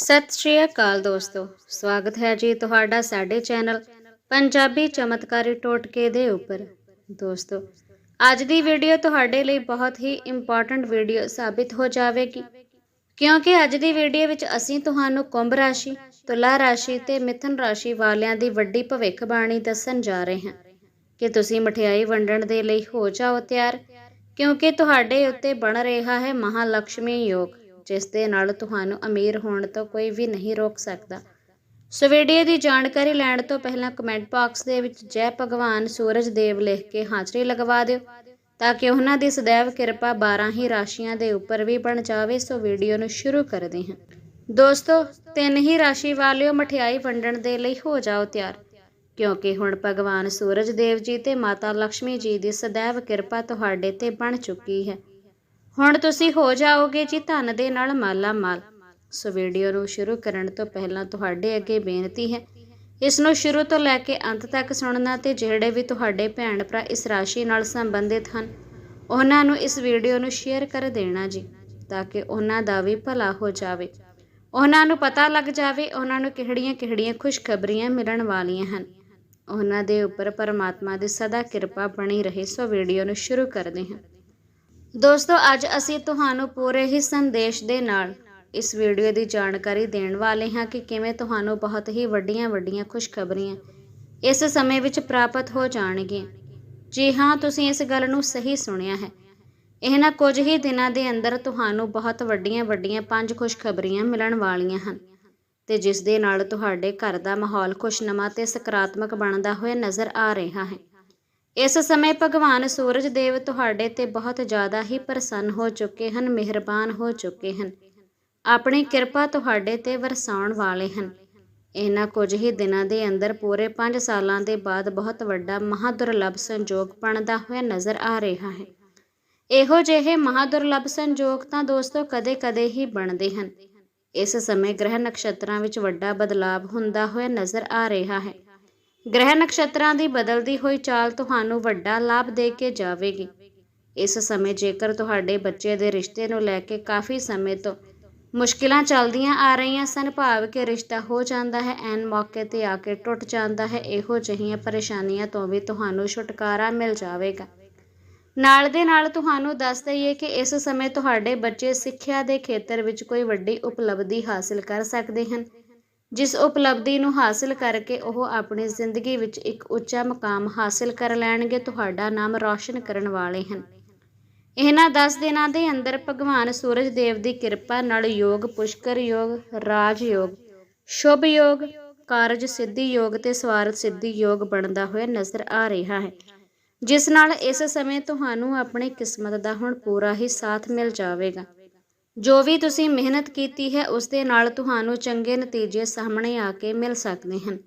ਸਤਿ ਸ਼੍ਰੀ ਅਕਾਲ ਦੋਸਤੋ, ਸਵਾਗਤ ਹੈ ਜੀ ਤੁਹਾਡਾ ਸਾਡੇ ਚੈਨਲ ਪੰਜਾਬੀ ਚਮਤਕਾਰੀ ਟੋਟਕੇ ਦੇ ਉੱਪਰ। ਦੋਸਤੋ, ਅੱਜ ਦੀ ਵੀਡੀਓ ਤੁਹਾਡੇ ਲਈ ਬਹੁਤ ਹੀ ਇੰਪੋਰਟੈਂਟ ਵੀਡੀਓ ਸਾਬਿਤ ਹੋ ਜਾਵੇਗੀ, ਕਿਉਂਕਿ ਅੱਜ ਦੀ ਵੀਡੀਓ ਵਿੱਚ ਅਸੀਂ ਤੁਹਾਨੂੰ ਕੁੰਭ ਰਾਸ਼ੀ, ਤੁਲਾ ਰਾਸ਼ੀ ਤੇ ਮਿਥੁਨ ਰਾਸ਼ੀ ਵਾਲਿਆਂ ਦੀ ਵੱਡੀ ਭਵਿੱਖਬਾਣੀ ਦੱਸਣ ਜਾ ਰਹੇ ਹਾਂ। ਕਿ ਤੁਸੀਂ ਮਠਿਆਈ ਵੰਡਣ ਦੇ ਲਈ ਹੋ ਜਾਓ ਤਿਆਰ, ਕਿਉਂਕਿ ਤੁਹਾਡੇ ਉੱਤੇ ਬਣ ਰਿਹਾ ਹੈ ਮਹਾਲక్ష్ਮੀ ਯੋਗ। ਜਿਸ ਦੇ ਨਾਲ ਤੁਹਾਨੂੰ ਅਮੀਰ ਹੋਣ ਤੋਂ ਕੋਈ ਵੀ ਨਹੀਂ ਰੋਕ ਸਕਦਾ। ਸੋ ਵੀਡੀਓ ਦੀ ਜਾਣਕਾਰੀ ਲੈਣ ਤੋਂ ਪਹਿਲਾਂ ਕਮੈਂਟ ਬਾਕਸ ਦੇ ਵਿੱਚ ਜੈ ਭਗਵਾਨ ਸੂਰਜ ਦੇਵ ਲਿਖ ਕੇ ਹਾਜ਼ਰੀ ਲਗਵਾ ਦਿਓ ਤਾਂ ਕਿ ਉਹਨਾਂ ਦੀ ਸਦੈਵ ਕਿਰਪਾ 12 ਹੀ ਰਾਸ਼ੀਆਂ ਦੇ ਉੱਪਰ ਵੀ ਬਣ ਜਾਵੇ। ਸੋ ਵੀਡੀਓ ਨੂੰ ਸ਼ੁਰੂ ਕਰਦੇ ਹਾਂ। ਦੋਸਤੋ, ਤਿੰਨ ਹੀ ਰਾਸ਼ੀ ਵਾਲਿਓ ਮਠਿਆਈ ਵੰਡਣ ਦੇ ਲਈ ਹੋ ਜਾਓ ਤਿਆਰ, ਕਿਉਂਕਿ ਹੁਣ ਭਗਵਾਨ ਸੂਰਜ ਦੇਵ ਜੀ ਤੇ ਮਾਤਾ ਲక్ష్ਮੀ ਜੀ ਦੀ ਸਦੈਵ ਕਿਰਪਾ ਤੁਹਾਡੇ ਤੇ ਬਣ ਚੁੱਕੀ ਹੈ। ਹੁਣ ਤੁਸੀਂ ਹੋ ਜਾਓਗੇ ਜੀ ਧਨ ਦੇ ਨਾਲ ਮਾਲਾ ਮਾਲ। ਸੋ ਵੀਡੀਓ ਨੂੰ ਸ਼ੁਰੂ ਕਰਨ ਤੋਂ ਪਹਿਲਾਂ ਤੁਹਾਡੇ ਅੱਗੇ ਬੇਨਤੀ ਹੈ, ਇਸ ਨੂੰ ਸ਼ੁਰੂ ਤੋਂ ਲੈ ਕੇ ਅੰਤ ਤੱਕ ਸੁਣਨਾ ਤੇ ਜਿਹੜੇ ਵੀ ਤੁਹਾਡੇ ਭੈਣ ਭਰਾ ਇਸ ਰਾਸ਼ੀ ਨਾਲ ਸੰਬੰਧਿਤ ਹਨ, ਉਹਨਾਂ ਨੂੰ ਇਸ ਵੀਡੀਓ ਨੂੰ ਸ਼ੇਅਰ ਕਰ ਦੇਣਾ ਜੀ, ਤਾਂ ਕਿ ਉਹਨਾਂ ਦਾ ਵੀ ਭਲਾ ਹੋ ਜਾਵੇ। ਉਹਨਾਂ ਨੂੰ ਪਤਾ ਲੱਗ ਜਾਵੇ ਉਹਨਾਂ ਨੂੰ ਕਿਹੜੀਆਂ-ਕਿਹੜੀਆਂ ਖੁਸ਼ਖਬਰੀਆਂ ਮਿਲਣ ਵਾਲੀਆਂ ਹਨ। ਉਹਨਾਂ ਦੇ ਉੱਪਰ ਪਰਮਾਤਮਾ ਦੀ ਸਦਾ ਕਿਰਪਾ ਬਣੀ ਰਹੇ, ਸੋ ਵੀਡੀਓ ਨੂੰ ਸ਼ੁਰੂ ਕਰਦੇ ਹਾਂ। ਦੋਸਤੋ, ਅੱਜ ਅਸੀਂ ਤੁਹਾਨੂੰ ਪੂਰੇ ਹੀ ਸੰਦੇਸ਼ ਦੇ ਨਾਲ ਇਸ ਵੀਡੀਓ ਦੀ ਜਾਣਕਾਰੀ ਦੇਣ ਵਾਲੇ ਹਾਂ ਕਿ ਕਿਵੇਂ ਤੁਹਾਨੂੰ ਬਹੁਤ ਹੀ ਵੱਡੀਆਂ-ਵੱਡੀਆਂ ਖੁਸ਼ਖਬਰੀਆਂ ਇਸ ਸਮੇਂ ਵਿੱਚ ਪ੍ਰਾਪਤ ਹੋ ਜਾਣਗੀਆਂ। ਜੀ ਹਾਂ, ਤੁਸੀਂ ਇਸ ਗੱਲ ਨੂੰ ਸਹੀ ਸੁਣਿਆ ਹੈ। ਇਹਨਾਂ ਕੁਝ ਹੀ ਦਿਨਾਂ ਦੇ ਅੰਦਰ ਤੁਹਾਨੂੰ ਬਹੁਤ ਵੱਡੀਆਂ-ਵੱਡੀਆਂ ਪੰਜ ਖੁਸ਼ਖਬਰੀਆਂ ਮਿਲਣ ਵਾਲੀਆਂ ਹਨ ਤੇ ਜਿਸ ਦੇ ਨਾਲ ਤੁਹਾਡੇ ਘਰ ਦਾ ਮਾਹੌਲ ਖੁਸ਼ਨਮਾ ਤੇ ਸਕਾਰਾਤਮਕ ਬਣਦਾ ਹੋਇਆ ਨਜ਼ਰ ਆ ਰਿਹਾ ਹੈ। ਇਸ ਸਮੇਂ ਭਗਵਾਨ ਸੂਰਜ ਦੇਵ ਤੁਹਾਡੇ ਤੇ ਬਹੁਤ ਜ਼ਿਆਦਾ ਹੀ ਪ੍ਰਸੰਨ ਹੋ ਚੁੱਕੇ ਹਨ, ਮਿਹਰਬਾਨ ਹੋ ਚੁੱਕੇ ਹਨ। ਆਪਣੀ ਕਿਰਪਾ ਤੁਹਾਡੇ ਤੇ ਵਰਸਾਉਣ ਵਾਲੇ ਹਨ। ਇਹਨਾਂ ਕੁਝ ਹੀ ਦਿਨਾਂ ਦੇ ਅੰਦਰ ਪੂਰੇ 5 ਸਾਲਾਂ ਦੇ ਬਾਅਦ ਬਹੁਤ ਵੱਡਾ ਮਹਾਦੁਰਲਭ ਸੰਜੋਗ ਬਣਦਾ ਹੋਇਆ ਨਜ਼ਰ ਆ ਰਿਹਾ ਹੈ। ਇਹੋ ਜਿਹੇ ਮਹਾਦੁਰਲਭ ਸੰਜੋਗ ਤਾਂ ਦੋਸਤੋ ਕਦੇ-ਕਦੇ ਹੀ ਬਣਦੇ ਹਨ। ਇਸ ਸਮੇਂ ਗ੍ਰਹਿ ਨਕਸ਼ਤਰਾਂ ਵਿੱਚ ਵੱਡਾ ਬਦਲਾਅ ਹੁੰਦਾ ਹੋਇਆ ਨਜ਼ਰ ਆ ਰਿਹਾ ਹੈ। ਗ੍ਰਹਿ ਨਕਸ਼ਤਰਾਂ ਦੀ ਬਦਲਦੀ ਹੋਈ ਚਾਲ ਤੁਹਾਨੂੰ ਵੱਡਾ ਲਾਭ ਦੇ ਕੇ ਜਾਵੇਗੀ। ਇਸ ਸਮੇਂ ਜੇਕਰ ਤੁਹਾਡੇ ਬੱਚੇ ਦੇ ਰਿਸ਼ਤੇ ਨੂੰ ਲੈ ਕੇ ਕਾਫੀ ਸਮੇਂ ਤੋਂ ਮੁਸ਼ਕਿਲਾਂ ਚੱਲਦੀਆਂ ਆ ਰਹੀਆਂ ਸਨ, ਭਾਵ ਕਿ ਰਿਸ਼ਤਾ ਹੋ ਜਾਂਦਾ ਹੈ, ਐਨ ਮੌਕੇ ਤੇ ਆ ਕੇ ਟੁੱਟ ਜਾਂਦਾ ਹੈ, ਇਹੋ ਜਿਹੀਆਂ ਪਰੇਸ਼ਾਨੀਆਂ ਤੋਂ ਵੀ ਤੁਹਾਨੂੰ ਛੁਟਕਾਰਾ ਮਿਲ ਜਾਵੇਗਾ। ਨਾਲ ਦੇ ਨਾਲ ਤੁਹਾਨੂੰ ਦੱਸ ਦਈਏ ਕਿ ਇਸ ਸਮੇਂ ਤੁਹਾਡੇ ਬੱਚੇ ਸਿੱਖਿਆ ਦੇ ਖੇਤਰ ਵਿੱਚ ਕੋਈ ਵੱਡੀ ਉਪਲਬਧੀ ਹਾਸਲ ਕਰ ਸਕਦੇ ਹਨ। ਜਿਸ ਉਪਲਬਧੀ ਨੂੰ ਹਾਸਲ ਕਰਕੇ ਉਹ ਆਪਣੀ ਜ਼ਿੰਦਗੀ ਵਿੱਚ ਇੱਕ ਉੱਚਾ ਮਕਾਮ ਹਾਸਲ ਕਰ ਲੈਣਗੇ, ਤੁਹਾਡਾ ਨਾਮ ਰੌਸ਼ਨ ਕਰਨ ਵਾਲੇ ਹਨ। ਇਹਨਾਂ 10 ਦਿਨਾਂ ਦੇ ਅੰਦਰ ਭਗਵਾਨ ਸੂਰਜ ਦੇਵ ਦੀ ਕਿਰਪਾ ਨਾਲ ਯੋਗ, ਪੁਸ਼ਕਰ ਯੋਗ, ਰਾਜ ਯੋਗ, ਸ਼ੁਭ ਯੋਗ, ਕਾਰਜ ਸਿੱਧੀ ਯੋਗ ਤੇ ਸਵਾਰਥ ਸਿੱਧੀ ਯੋਗ ਬਣਦਾ ਹੋਇਆ ਨਜ਼ਰ ਆ ਰਿਹਾ ਹੈ। ਜਿਸ ਨਾਲ ਇਸ ਸਮੇਂ ਤੁਹਾਨੂੰ ਆਪਣੀ ਕਿਸਮਤ ਦਾ ਹੁਣ ਪੂਰਾ ਹੀ ਸਾਥ ਮਿਲ ਜਾਵੇਗਾ। ਜੋ ਵੀ ਤੁਸੀਂ ਮਿਹਨਤ ਕੀਤੀ ਹੈ, ਉਸ ਦੇ ਨਾਲ ਤੁਹਾਨੂੰ ਚੰਗੇ ਨਤੀਜੇ ਸਾਹਮਣੇ ਆ ਕੇ ਮਿਲ ਸਕਦੇ ਹਨ।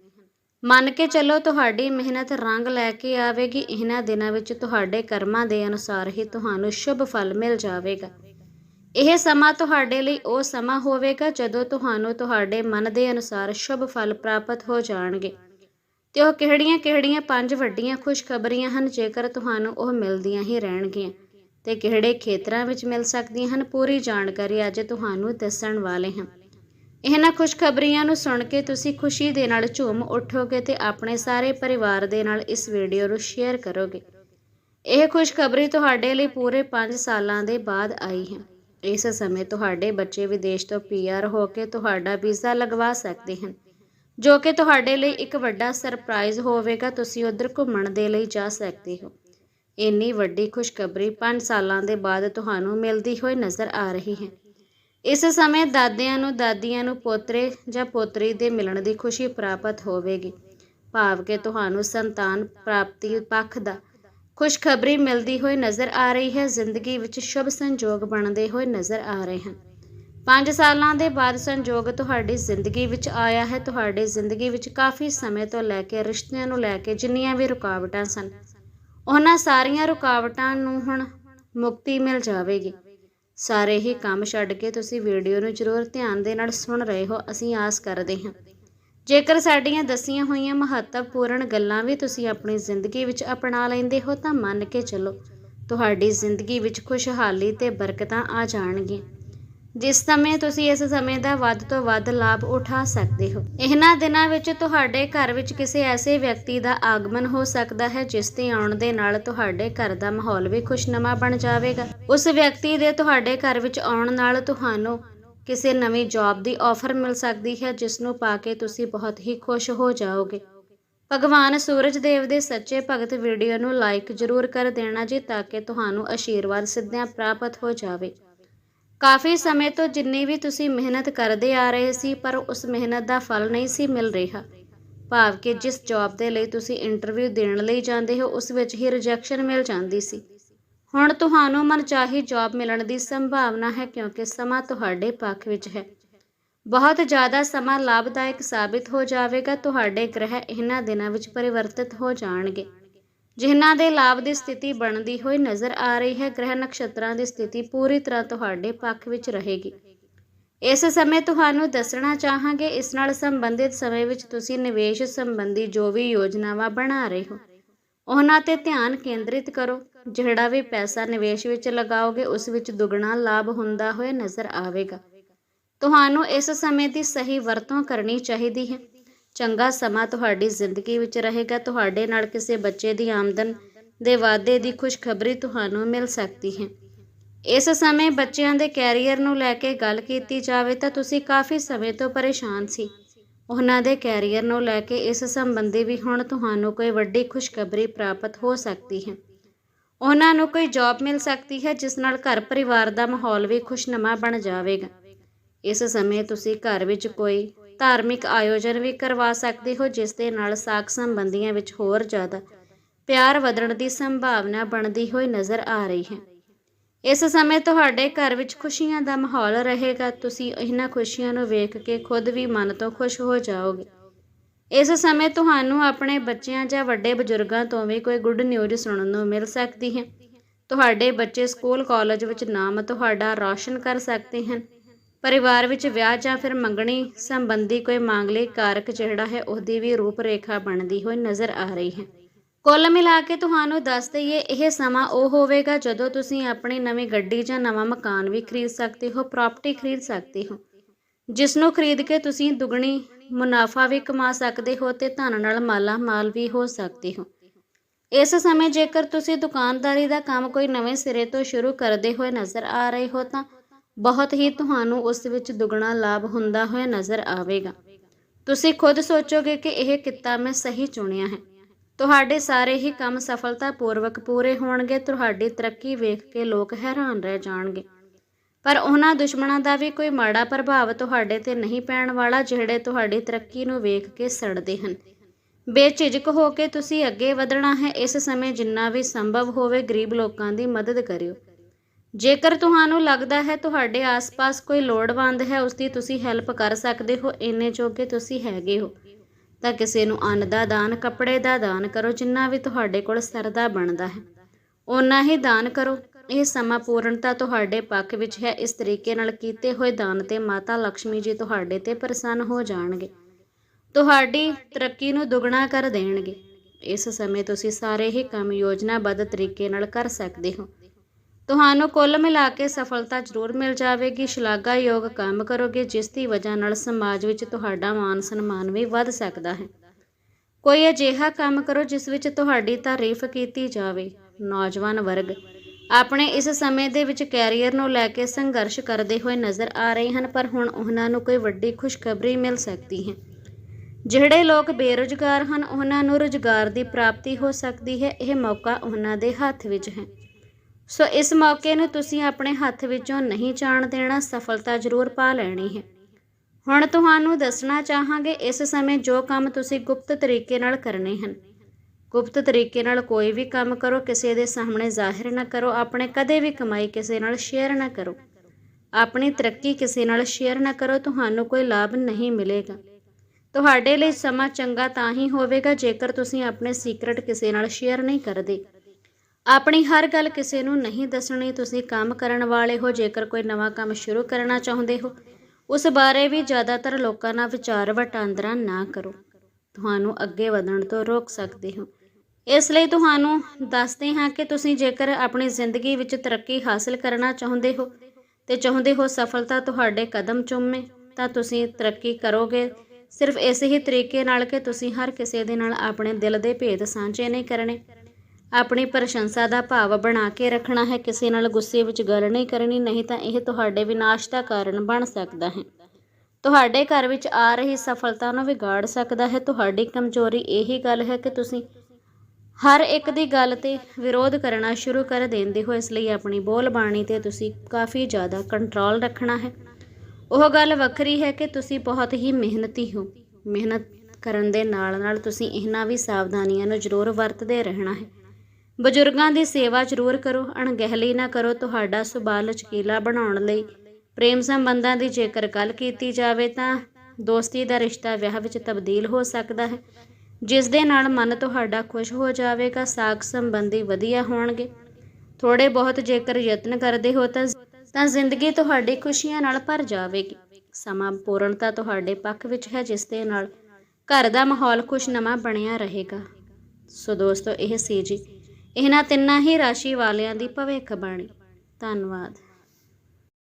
ਮੰਨ ਕੇ ਚੱਲੋ ਤੁਹਾਡੀ ਮਿਹਨਤ ਰੰਗ ਲੈ ਕੇ ਆਵੇਗੀ, ਇਹਨਾਂ ਦਿਨਾਂ ਵਿੱਚ ਤੁਹਾਡੇ ਕਰਮਾਂ ਦੇ ਅਨੁਸਾਰ ਹੀ ਤੁਹਾਨੂੰ ਸ਼ੁਭ ਫਲ ਮਿਲ ਜਾਵੇਗਾ। ਇਹ ਸਮਾਂ ਤੁਹਾਡੇ ਲਈ ਉਹ ਸਮਾਂ ਹੋਵੇਗਾ, ਜਦੋਂ ਤੁਹਾਨੂੰ ਤੁਹਾਡੇ ਮਨ ਦੇ ਅਨੁਸਾਰ ਸ਼ੁਭ ਫਲ ਪ੍ਰਾਪਤ ਹੋ ਜਾਣਗੇ। ਤੇ ਉਹ ਕਿਹੜੀਆਂ-ਕਿਹੜੀਆਂ ਪੰਜ ਵੱਡੀਆਂ ਖੁਸ਼ਖਬਰੀਆਂ ਹਨ, ਜੇਕਰ ਤੁਹਾਨੂੰ ਉਹ ਮਿਲਦੀਆਂ ਹੀ ਰਹਿਣਗੀਆਂ। ਤੇ ਕਿਹੜੇ ਖੇਤਰਾਂ ਵਿੱਚ ਮਿਲ ਸਕਦੀਆਂ ਹਨ, ਪੂਰੀ ਜਾਣਕਾਰੀ ਅੱਜ ਤੁਹਾਨੂੰ ਦੱਸਣ ਵਾਲੇ ਹਾਂ। ਇਹਨਾਂ ਖੁਸ਼ਖਬਰੀਆਂ ਨੂੰ ਸੁਣ ਕੇ ਤੁਸੀਂ ਖੁਸ਼ੀ ਦੇ ਨਾਲ ਝੂਮ ਉੱਠੋਗੇ ਤੇ ਆਪਣੇ ਸਾਰੇ ਪਰਿਵਾਰ ਦੇ ਨਾਲ ਇਸ ਵੀਡੀਓ ਨੂੰ ਸ਼ੇਅਰ ਕਰੋਗੇ। ਇਹ ਖੁਸ਼ਖਬਰੀ ਤੁਹਾਡੇ ਲਈ ਪੂਰੇ 5 ਸਾਲਾਂ ਦੇ ਬਾਅਦ ਆਈ ਹੈ। ਇਸ ਸਮੇਂ ਤੁਹਾਡੇ ਬੱਚੇ ਵਿਦੇਸ਼ ਤੋਂ ਪੀਆਰ ਹੋ ਕੇ ਤੁਹਾਡਾ ਵੀਜ਼ਾ ਲਗਵਾ ਸਕਦੇ ਹਨ। ਜੋ ਕਿ ਤੁਹਾਡੇ ਲਈ ਇੱਕ ਵੱਡਾ ਸਰਪ੍ਰਾਈਜ਼ ਹੋਵੇਗਾ, ਤੁਸੀਂ ਉਧਰ ਘੁੰਮਣ ਦੇ ਲਈ ਜਾ ਸਕਦੇ ਹੋ। ਇੰਨੀ ਵੱਡੀ ਖੁਸ਼ਖਬਰੀ 5 ਸਾਲਾਂ ਦੇ ਬਾਅਦ ਤੁਹਾਨੂੰ ਮਿਲਦੀ ਹੋਈ ਨਜ਼ਰ ਆ ਰਹੀ ਹੈ। ਇਸ ਸਮੇਂ ਦਾਦਿਆਂ ਨੂੰ, ਦਾਦੀਆਂ ਨੂੰ, ਪੋਤਰੇ ਜਾਂ ਪੋਤਰੀ ਦੇ ਮਿਲਣ ਦੀ ਖੁਸ਼ੀ ਪ੍ਰਾਪਤ ਹੋਵੇਗੀ। ਭਾਵ ਕਿ ਤੁਹਾਨੂੰ ਸੰਤਾਨ ਪ੍ਰਾਪਤੀ ਪੱਖ ਦਾ ਖੁਸ਼ਖਬਰੀ ਮਿਲਦੀ ਹੋਈ ਨਜ਼ਰ ਆ ਰਹੀ ਹੈ। ਜ਼ਿੰਦਗੀ ਵਿੱਚ ਸ਼ੁਭ ਸੰਜੋਗ ਬਣਦੇ ਹੋਏ ਨਜ਼ਰ ਆ ਰਹੇ ਹਨ। 5 ਸਾਲਾਂ ਦੇ ਬਾਅਦ ਸੰਜੋਗ ਤੁਹਾਡੀ ਜ਼ਿੰਦਗੀ ਵਿੱਚ ਆਇਆ ਹੈ। ਤੁਹਾਡੀ ਜ਼ਿੰਦਗੀ ਵਿੱਚ ਕਾਫੀ ਸਮੇਂ ਤੋਂ ਲੈ ਕੇ, ਰਿਸ਼ਤਿਆਂ ਨੂੰ ਲੈ ਕੇ ਜਿੰਨੀਆਂ ਵੀ ਰੁਕਾਵਟਾਂ ਸਨ ਉਹਨਾਂ ਸਾਰੀਆਂ ਰੁਕਾਵਟਾਂ ਨੂੰ ਹੁਣ ਮੁਕਤੀ ਮਿਲ ਜਾਵੇਗੀ। ਸਾਰੇ ਹੀ ਕੰਮ ਛੱਡ ਕੇ ਤੁਸੀਂ ਵੀਡੀਓ ਨੂੰ ਜ਼ਰੂਰ ਧਿਆਨ ਦੇ ਨਾਲ ਸੁਣ ਰਹੇ ਹੋ, ਅਸੀਂ ਆਸ ਕਰਦੇ ਹਾਂ। ਜੇਕਰ ਸਾਡੀਆਂ ਦੱਸੀਆਂ ਹੋਈਆਂ ਮਹੱਤਵਪੂਰਨ ਗੱਲਾਂ ਵੀ ਤੁਸੀਂ ਆਪਣੀ ਜ਼ਿੰਦਗੀ ਵਿੱਚ ਅਪਣਾ ਲੈਂਦੇ ਹੋ ਤਾਂ ਮੰਨ ਕੇ ਚੱਲੋ, ਤੁਹਾਡੀ ਜ਼ਿੰਦਗੀ ਵਿੱਚ ਖੁਸ਼ਹਾਲੀ ਤੇ ਬਰਕਤਾਂ ਆ ਜਾਣਗੀਆਂ। ਜਿਸ ਸਮੇਂ ਤੁਸੀਂ ਇਸ ਸਮੇਂ ਦਾ ਵੱਧ ਤੋਂ ਵੱਧ ਲਾਭ ਉਠਾ ਸਕਦੇ ਹੋ। ਇਹਨਾਂ ਦਿਨਾਂ ਵਿੱਚ ਤੁਹਾਡੇ ਘਰ ਵਿੱਚ ਕਿਸੇ ਐਸੇ ਵਿਅਕਤੀ ਦਾ ਆਗਮਨ ਹੋ ਸਕਦਾ ਹੈ ਜਿਸ ਦੇ ਆਉਣ ਦੇ ਨਾਲ ਤੁਹਾਡੇ ਘਰ ਦਾ ਮਾਹੌਲ ਵੀ ਖੁਸ਼ਨਮਾ ਬਣ ਜਾਵੇਗਾ। ਉਸ ਵਿਅਕਤੀ ਦੇ ਤੁਹਾਡੇ ਘਰ ਵਿੱਚ ਆਉਣ ਨਾਲ ਤੁਹਾਨੂੰ ਕਿਸੇ ਨਵੀਂ ਜੌਬ ਦੀ ਆਫਰ ਮਿਲ ਸਕਦੀ ਹੈ, ਜਿਸ ਨੂੰ ਪਾ ਕੇ ਤੁਸੀਂ ਬਹੁਤ ਹੀ ਖੁਸ਼ ਹੋ ਜਾਓਗੇ। ਭਗਵਾਨ ਸੂਰਜ ਦੇਵ ਦੇ ਸੱਚੇ ਭਗਤ ਵੀਡੀਓ ਨੂੰ ਲਾਈਕ ਜ਼ਰੂਰ ਕਰ ਦੇਣਾ ਜੀ, ਤਾਂ ਕਿ ਤੁਹਾਨੂੰ ਆਸ਼ੀਰਵਾਦ ਸਿੱਧਿਆਂ ਪ੍ਰਾਪਤ ਹੋ ਜਾਵੇ। ਕਾਫੀ ਸਮੇਂ ਤੋਂ ਜਿੰਨੀ ਵੀ ਤੁਸੀਂ ਮਿਹਨਤ ਕਰਦੇ ਆ ਰਹੇ ਸੀ, ਪਰ ਉਸ ਮਿਹਨਤ ਦਾ ਫਲ ਨਹੀਂ ਸੀ ਮਿਲ ਰਿਹਾ। ਭਾਵ ਕਿ ਜਿਸ ਜੌਬ ਦੇ ਲਈ ਤੁਸੀਂ ਇੰਟਰਵਿਊ ਦੇਣ ਲਈ ਜਾਂਦੇ ਹੋ, ਉਸ ਵਿੱਚ ਹੀ ਰਿਜੈਕਸ਼ਨ ਮਿਲ ਜਾਂਦੀ ਸੀ। ਹੁਣ ਤੁਹਾਨੂੰ ਮਨਚਾਹੀ ਜੌਬ ਮਿਲਣ ਦੀ ਸੰਭਾਵਨਾ ਹੈ, ਕਿਉਂਕਿ ਸਮਾਂ ਤੁਹਾਡੇ ਪੱਖ ਵਿੱਚ ਹੈ। ਬਹੁਤ ਜ਼ਿਆਦਾ ਸਮਾਂ ਲਾਭਦਾਇਕ ਸਾਬਿਤ ਹੋ ਜਾਵੇਗਾ, ਤੁਹਾਡੇ ਗ੍ਰਹਿ ਇਹਨਾਂ ਦਿਨਾਂ ਵਿੱਚ ਪਰਿਵਰਤਿਤ ਹੋ ਜਾਣਗੇ। ਜਿਨ੍ਹਾਂ ਦੇ ਲਾਭ ਦੀ ਸਥਿਤੀ ਬਣਦੀ ਹੋਈ ਨਜ਼ਰ ਆ ਰਹੀ ਹੈ, ਗ੍ਰਹਿ ਨਕਸ਼ਤਰਾਂ ਦੀ ਸਥਿਤੀ ਪੂਰੀ ਤਰ੍ਹਾਂ ਤੁਹਾਡੇ ਪੱਖ ਵਿੱਚ ਰਹੇਗੀ। ਇਸ ਸਮੇਂ ਤੁਹਾਨੂੰ ਦੱਸਣਾ ਚਾਹਾਂਗੇ, ਇਸ ਨਾਲ ਸੰਬੰਧਿਤ ਸਮੇਂ ਵਿੱਚ ਤੁਸੀਂ ਨਿਵੇਸ਼ ਸੰਬੰਧੀ ਜੋ ਵੀ ਯੋਜਨਾਵਾਂ ਬਣਾ ਰਹੇ ਹੋ, ਉਹਨਾਂ ਤੇ ਧਿਆਨ ਕੇਂਦਰਿਤ ਕਰੋ। ਜਿਹੜਾ ਵੀ ਪੈਸਾ ਨਿਵੇਸ਼ ਵਿੱਚ ਲਗਾਓਗੇ, ਉਸ ਵਿੱਚ ਦੁੱਗਣਾ ਲਾਭ ਹੁੰਦਾ ਹੋਇਆ ਨਜ਼ਰ ਆਵੇਗਾ। ਤੁਹਾਨੂੰ ਇਸ ਸਮੇਂ ਦੀ ਸਹੀ ਵਰਤੋਂ ਕਰਨੀ ਚਾਹੀਦੀ ਹੈ। ਚੰਗਾ ਸਮਾਂ ਤੁਹਾਡੀ ਜ਼ਿੰਦਗੀ ਵਿੱਚ ਰਹੇਗਾ। ਤੁਹਾਡੇ ਨਾਲ ਕਿਸੇ ਬੱਚੇ ਦੀ ਆਮਦਨ ਦੇ ਵਾਅਦੇ ਦੀ ਖੁਸ਼ਖਬਰੀ ਤੁਹਾਨੂੰ ਮਿਲ ਸਕਦੀ ਹੈ। ਇਸ ਸਮੇਂ ਬੱਚਿਆਂ ਦੇ ਕੈਰੀਅਰ ਨੂੰ ਲੈ ਕੇ ਗੱਲ ਕੀਤੀ ਜਾਵੇ ਤਾਂ ਤੁਸੀਂ ਕਾਫੀ ਸਮੇਂ ਤੋਂ ਪਰੇਸ਼ਾਨ ਸੀ। ਉਹਨਾਂ ਦੇ ਕੈਰੀਅਰ ਨੂੰ ਲੈ ਕੇ ਇਸ ਸੰਬੰਧੀ ਵੀ ਹੁਣ ਤੁਹਾਨੂੰ ਕੋਈ ਵੱਡੀ ਖੁਸ਼ਖਬਰੀ ਪ੍ਰਾਪਤ ਹੋ ਸਕਦੀ ਹੈ। ਉਹਨਾਂ ਨੂੰ ਕੋਈ ਜੌਬ ਮਿਲ ਸਕਦੀ ਹੈ, ਜਿਸ ਨਾਲ ਘਰ ਪਰਿਵਾਰ ਦਾ ਮਾਹੌਲ ਵੀ ਖੁਸ਼ਨਮਾ ਬਣ ਜਾਵੇਗਾ। ਇਸ ਸਮੇਂ ਤੁਸੀਂ ਘਰ ਵਿੱਚ ਕੋਈ ਧਾਰਮਿਕ ਆਯੋਜਨ ਵੀ ਕਰਵਾ ਸਕਦੇ ਹੋ, ਜਿਸ ਦੇ ਨਾਲ ਸਾਕ ਸੰਬੰਧੀਆਂ ਵਿੱਚ ਹੋਰ ਜ਼ਿਆਦਾ ਪਿਆਰ ਵਧਣ ਦੀ ਸੰਭਾਵਨਾ ਬਣਦੀ ਹੋਈ ਨਜ਼ਰ ਆ ਰਹੀ ਹੈ। ਇਸ ਸਮੇਂ ਤੁਹਾਡੇ ਘਰ ਵਿੱਚ ਖੁਸ਼ੀਆਂ ਦਾ ਮਾਹੌਲ ਰਹੇਗਾ। ਤੁਸੀਂ ਇਹਨਾਂ ਖੁਸ਼ੀਆਂ ਨੂੰ ਵੇਖ ਕੇ ਖੁਦ ਵੀ ਮਨ ਤੋਂ ਖੁਸ਼ ਹੋ ਜਾਓਗੇ। ਇਸ ਸਮੇਂ ਤੁਹਾਨੂੰ ਆਪਣੇ ਬੱਚਿਆਂ ਜਾਂ ਵੱਡੇ ਬਜ਼ੁਰਗਾਂ ਤੋਂ ਵੀ ਕੋਈ ਗੁੱਡ ਨਿਊਜ਼ ਸੁਣਨ ਨੂੰ ਮਿਲ ਸਕਦੀ ਹੈ। ਤੁਹਾਡੇ ਬੱਚੇ ਸਕੂਲ ਕਾਲਜ ਵਿੱਚ ਨਾਮ ਤੁਹਾਡਾ ਰੌਸ਼ਨ ਕਰ ਸਕਦੇ ਹਨ। ਪਰਿਵਾਰ ਵਿੱਚ ਵਿਆਹ ਜਾਂ ਫਿਰ ਮੰਗਣੀ ਸੰਬੰਧੀ ਕੋਈ ਮਾਂਗਲਿਕ ਕਾਰਕ ਜਿਹੜਾ ਹੈ ਉਹਦੀ ਵੀ ਰੂਪ ਰੇਖਾ ਬਣਦੀ ਹੋਈ ਨਜ਼ਰ ਆ ਰਹੀ ਹੈ। ਕੁੱਲ ਮਿਲਾ ਕੇ ਤੁਹਾਨੂੰ ਦੱਸ ਦਈਏ, ਇਹ ਸਮਾਂ ਉਹ ਹੋਵੇਗਾ ਜਦੋਂ ਤੁਸੀਂ ਆਪਣੀ ਨਵੀਂ ਗੱਡੀ ਜਾਂ ਨਵਾਂ ਮਕਾਨ ਵੀ ਖਰੀਦ ਸਕਦੇ ਹੋ, ਪ੍ਰਾਪਰਟੀ ਖਰੀਦ ਸਕਦੇ ਹੋ। ਜਿਸ ਨੂੰ ਖਰੀਦ ਕੇ ਤੁਸੀਂ ਦੁੱਗਣੀ ਮੁਨਾਫਾ ਵੀ ਕਮਾ ਸਕਦੇ ਹੋ ਤੇ ਧਨ ਨਾਲ ਮਾਲਾ ਮਾਲ ਵੀ ਹੋ ਸਕਦੇ ਹੋ। ਇਸ ਸਮੇਂ ਜੇਕਰ ਤੁਸੀਂ ਦੁਕਾਨਦਾਰੀ ਦਾ ਕੰਮ ਕੋਈ ਨਵੇਂ ਸਿਰੇ ਤੋਂ ਸ਼ੁਰੂ ਕਰਦੇ ਹੋਏ ਨਜ਼ਰ ਆ ਰਹੇ ਹੋ ਤਾਂ ਬਹੁਤ ਹੀ ਤੁਹਾਨੂੰ ਉਸ ਵਿੱਚ ਦੁੱਗਣਾ ਲਾਭ ਹੁੰਦਾ ਹੋਇਆ ਨਜ਼ਰ ਆਵੇਗਾ। ਤੁਸੀਂ ਖੁਦ ਸੋਚੋਗੇ ਕਿ ਇਹ ਕਿੱਤਾ ਮੈਂ ਸਹੀ ਚੁਣਿਆ ਹੈ। ਤੁਹਾਡੇ ਸਾਰੇ ਹੀ ਕੰਮ ਸਫਲਤਾਪੂਰਵਕ ਪੂਰੇ ਹੋਣਗੇ, ਤੁਹਾਡੀ ਤਰੱਕੀ ਵੇਖ ਕੇ ਲੋਕ ਹੈਰਾਨ ਰਹਿ ਜਾਣਗੇ। ਪਰ ਉਹਨਾਂ ਦੁਸ਼ਮਣਾਂ ਦਾ ਵੀ ਕੋਈ ਮਾੜਾ ਪ੍ਰਭਾਵ ਤੁਹਾਡੇ ਤੇ ਨਹੀਂ ਪੈਣ ਵਾਲਾ, ਜਿਹੜੇ ਤੁਹਾਡੀ ਤਰੱਕੀ ਨੂੰ ਵੇਖ ਕੇ ਸੜਦੇ ਹਨ। ਬੇਝਿਜਕ ਹੋ ਕੇ ਤੁਸੀਂ ਅੱਗੇ ਵਧਣਾ ਹੈ, ਇਸ ਸਮੇਂ ਜਿੰਨਾ ਵੀ ਸੰਭਵ ਹੋਵੇ, ਗਰੀਬ ਲੋਕਾਂ ਦੀ ਮਦਦ ਕਰਿਓ। ਜੇਕਰ ਤੁਹਾਨੂੰ ਲੱਗਦਾ ਹੈ ਤੁਹਾਡੇ ਆਸ-ਪਾਸ ਕੋਈ ਲੋੜਵੰਦ ਹੈ, ਉਸ ਦੀ ਤੁਸੀਂ ਹੈਲਪ ਕਰ ਸਕਦੇ ਹੋ, ਇੰਨੇ ਜੋਗੇ ਤੁਸੀਂ ਹੈਗੇ ਹੋ। ਤਾਂ ਕਿਸੇ ਨੂੰ ਅੰਨ ਦਾ ਦਾਨ, ਕੱਪੜੇ ਦਾ ਦਾਨ ਕਰੋ, ਜਿੰਨਾ ਵੀ ਤੁਹਾਡੇ ਕੋਲ ਸਰਦਾ ਬਣਦਾ ਹੈ, ਓਨਾ ਹੀ ਦਾਨ ਕਰੋ। ਇਹ ਸਮਾਂ ਪੂਰਨਤਾ ਤੁਹਾਡੇ ਪੱਖ ਵਿੱਚ ਹੈ। ਇਸ ਤਰੀਕੇ ਨਾਲ ਕੀਤੇ ਹੋਏ ਦਾਨ ਤੇ ਮਾਤਾ ਲక్ష్ਮੀ ਜੀ ਤੁਹਾਡੇ ਤੇ ਪ੍ਰਸੰਨ ਹੋ ਜਾਣਗੇ। ਤੁਹਾਡੀ ਤਰੱਕੀ ਨੂੰ ਦੁੱਗਣਾ ਕਰ ਦੇਣਗੇ। ਇਸ ਸਮੇਂ ਤੁਸੀਂ ਸਾਰੇ ਹੀ ਕੰਮ ਯੋਜਨਾਬੱਧ ਤਰੀਕੇ ਨਾਲ ਕਰ ਸਕਦੇ ਹੋ। ਤੁਹਾਨੂੰ ਕੁੱਲ ਮਿਲਾ ਕੇ ਸਫਲਤਾ ਜ਼ਰੂਰ ਮਿਲ ਜਾਵੇਗੀ। ਸ਼ਲਾਘਾਯੋਗ ਕੰਮ ਕਰੋਗੇ, ਜਿਸ ਦੀ ਵਜ੍ਹਾ ਨਾਲ ਸਮਾਜ ਵਿੱਚ ਤੁਹਾਡਾ ਮਾਨ ਸਨਮਾਨ ਵੀ ਵੱਧ ਸਕਦਾ ਹੈ। ਕੋਈ ਅਜਿਹਾ ਕੰਮ ਕਰੋ, ਜਿਸ ਵਿੱਚ ਤੁਹਾਡੀ ਤਾਰੀਫ ਕੀਤੀ ਜਾਵੇ। ਨੌਜਵਾਨ ਵਰਗ, ਆਪਣੇ ਇਸ ਸਮੇਂ ਦੇ ਵਿੱਚ ਕੈਰੀਅਰ ਨੂੰ ਲੈ ਕੇ ਸੰਘਰਸ਼ ਕਰਦੇ ਹੋਏ ਨਜ਼ਰ ਆ ਰਹੇ ਹਨ, ਪਰ ਹੁਣ ਉਹਨਾਂ ਨੂੰ ਕੋਈ ਵੱਡੀ ਖੁਸ਼ਖਬਰੀ ਮਿਲ ਸਕਦੀ ਹੈ। ਜਿਹੜੇ ਲੋਕ ਬੇਰੁਜ਼ਗਾਰ ਹਨ, ਉਹਨਾਂ ਨੂੰ ਰੁਜ਼ਗਾਰ ਦੀ ਪ੍ਰਾਪਤੀ ਹੋ ਸਕਦੀ ਹੈ। ਇਹ ਮੌਕਾ ਉਹਨਾਂ ਦੇ ਹੱਥ ਵਿੱਚ ਹੈ। ਸੋ ਇਸ ਮੌਕੇ ਨੂੰ ਤੁਸੀਂ ਆਪਣੇ ਹੱਥ ਵਿੱਚੋਂ ਨਹੀਂ ਜਾਣ ਦੇਣਾ, ਸਫਲਤਾ ਜ਼ਰੂਰ ਪਾ ਲੈਣੀ ਹੈ। ਹੁਣ ਤੁਹਾਨੂੰ ਦੱਸਣਾ ਚਾਹਾਂਗੇ, ਇਸ ਸਮੇਂ ਜੋ ਕੰਮ ਤੁਸੀਂ ਗੁਪਤ ਤਰੀਕੇ ਨਾਲ ਕਰਨੇ ਹਨ। ਗੁਪਤ ਤਰੀਕੇ ਨਾਲ ਕੋਈ ਵੀ ਕੰਮ ਕਰੋ, ਕਿਸੇ ਦੇ ਸਾਹਮਣੇ ਜ਼ਾਹਿਰ ਨਾ ਕਰੋ, ਆਪਣੇ ਕਦੇ ਵੀ ਕਮਾਈ ਕਿਸੇ ਨਾਲ ਸ਼ੇਅਰ ਨਾ ਕਰੋ। ਆਪਣੀ ਤਰੱਕੀ ਕਿਸੇ ਨਾਲ ਸ਼ੇਅਰ ਨਾ ਕਰੋ, ਤੁਹਾਨੂੰ ਕੋਈ ਲਾਭ ਨਹੀਂ ਮਿਲੇਗਾ। ਤੁਹਾਡੇ ਲਈ ਸਮਾਂ ਚੰਗਾ ਤਾਂ ਹੀ ਹੋਵੇਗਾ, ਜੇਕਰ ਤੁਸੀਂ ਆਪਣੇ ਸੀਕ੍ਰੇਟ ਕਿਸੇ ਨਾਲ ਸ਼ੇਅਰ ਨਹੀਂ ਕਰਦੇ। ਆਪਣੀ ਹਰ ਗੱਲ ਕਿਸੇ ਨੂੰ ਨਹੀਂ ਦੱਸਣੀ, ਤੁਸੀਂ ਕੰਮ ਕਰਨ ਵਾਲੇ ਹੋ, ਜੇਕਰ ਕੋਈ ਨਵਾਂ ਕੰਮ ਸ਼ੁਰੂ ਕਰਨਾ ਚਾਹੁੰਦੇ ਹੋ, ਉਸ ਬਾਰੇ ਵੀ ਜ਼ਿਆਦਾਤਰ ਲੋਕਾਂ ਨਾਲ ਵਿਚਾਰ ਵਟਾਂਦਰਾ ਨਾ ਕਰੋ। ਤੁਹਾਨੂੰ ਅੱਗੇ ਵਧਣ ਤੋਂ ਰੋਕ ਸਕਦੇ ਹੋ। ਇਸ ਲਈ ਤੁਹਾਨੂੰ ਦੱਸਦੇ ਹਾਂ ਕਿ ਤੁਸੀਂ ਜੇਕਰ ਆਪਣੀ ਜ਼ਿੰਦਗੀ ਵਿੱਚ ਤਰੱਕੀ ਹਾਸਲ ਕਰਨਾ ਚਾਹੁੰਦੇ ਹੋ ਤੇ ਚਾਹੁੰਦੇ ਹੋ ਸਫਲਤਾ ਤੁਹਾਡੇ ਕਦਮ ਚੁੰਮੇ, ਤਾਂ ਤੁਸੀਂ ਤਰੱਕੀ ਕਰੋਗੇ। ਸਿਰਫ ਇਸੇ ਹੀ ਤਰੀਕੇ ਨਾਲ ਕਿ ਤੁਸੀਂ ਹਰ ਕਿਸੇ ਦੇ ਨਾਲ ਆਪਣੇ ਦਿਲ ਦੇ ਭੇਦ ਸਾਂਝੇ ਨਹੀਂ ਕਰਨੇ। ਆਪਣੀ ਪ੍ਰਸ਼ੰਸਾ ਦਾ ਭਾਵ ਬਣਾ ਕੇ ਰੱਖਣਾ ਹੈ। ਕਿਸੇ ਨਾਲ ਗੁੱਸੇ ਵਿੱਚ ਗੱਲ ਨਹੀਂ ਕਰਨੀ, ਨਹੀਂ ਤਾਂ ਇਹ ਤੁਹਾਡੇ ਵਿਨਾਸ਼ ਦਾ ਕਾਰਨ ਬਣ ਸਕਦਾ ਹੈ। ਤੁਹਾਡੇ ਘਰ ਵਿੱਚ ਆ ਰਹੀ ਸਫਲਤਾ ਨੂੰ ਵਿਗਾੜ ਸਕਦਾ ਹੈ। ਤੁਹਾਡੀ ਕਮਜ਼ੋਰੀ ਇਹੀ ਗੱਲ ਹੈ ਕਿ ਤੁਸੀਂ ਹਰ ਇੱਕ ਦੀ ਗੱਲ ਤੇ ਵਿਰੋਧ ਕਰਨਾ ਸ਼ੁਰੂ ਕਰ ਦਿੰਦੇ ਹੋ। ਇਸ ਲਈ ਆਪਣੀ ਬੋਲ ਬਾਣੀ ਤੇ ਤੁਸੀਂ ਕਾਫੀ ਜ਼ਿਆਦਾ ਕੰਟਰੋਲ ਰੱਖਣਾ ਹੈ। ਉਹ ਗੱਲ ਵੱਖਰੀ ਹੈ ਕਿ ਤੁਸੀਂ ਬਹੁਤ ਹੀ ਮਿਹਨਤੀ ਹੋ। ਮਿਹਨਤ ਕਰਨ ਦੇ ਨਾਲ ਨਾਲ ਤੁਸੀਂ ਇਹਨਾਂ ਵੀ ਸਾਵਧਾਨੀਆਂ ਨੂੰ ਜ਼ਰੂਰ ਵਰਤਦੇ ਰਹਿਣਾ ਹੈ। ਬਜ਼ੁਰਗਾਂ ਦੀ ਸੇਵਾ ਜ਼ਰੂਰ ਕਰੋ, ਅਣਗਹਿਲੀ ਨਾ ਕਰੋ, ਤੁਹਾਡਾ ਸੁਭਾਅ ਲਚਕੀਲਾ ਬਣਾਉਣ ਲਈ। ਪ੍ਰੇਮ ਸੰਬੰਧਾਂ ਦੀ ਜੇਕਰ ਗੱਲ ਕੀਤੀ ਜਾਵੇ ਤਾਂ ਦੋਸਤੀ ਦਾ ਰਿਸ਼ਤਾ ਵਿਆਹ ਵਿੱਚ ਤਬਦੀਲ ਹੋ ਸਕਦਾ ਹੈ। ਜਿਸ ਦੇ ਨਾਲ ਮਨ ਤੁਹਾਡਾ ਖੁਸ਼ ਹੋ ਜਾਵੇਗਾ, ਸਾਖ ਸੰਬੰਧੀ ਵਧੀਆ ਹੋਣਗੇ। ਥੋੜੇ ਬਹੁਤ ਜੇਕਰ ਯਤਨ ਕਰਦੇ ਹੋ ਤਾਂ ਤਾਂ ਜ਼ਿੰਦਗੀ ਤੁਹਾਡੀ ਖੁਸ਼ੀਆਂ ਨਾਲ ਭਰ ਜਾਵੇਗੀ। ਸਮਾਂ ਪੂਰਨਤਾ ਤੁਹਾਡੇ ਪੱਖ ਵਿੱਚ ਹੈ, ਜਿਸ ਦੇ ਨਾਲ ਘਰ ਦਾ ਮਾਹੌਲ ਖੁਸ਼ਨਮਾ ਬਣਿਆ ਰਹੇਗਾ। ਸੋ ਦੋਸਤੋ, ਇਹ ਸੀ ਜੀ ਇਹਨਾਂ ਤਿੰਨਾਂ ਹੀ ਰਾਸ਼ੀ ਵਾਲਿਆਂ ਦੀ ਭਵਿੱਖਬਾਣੀ ਧੰਨਵਾਦ।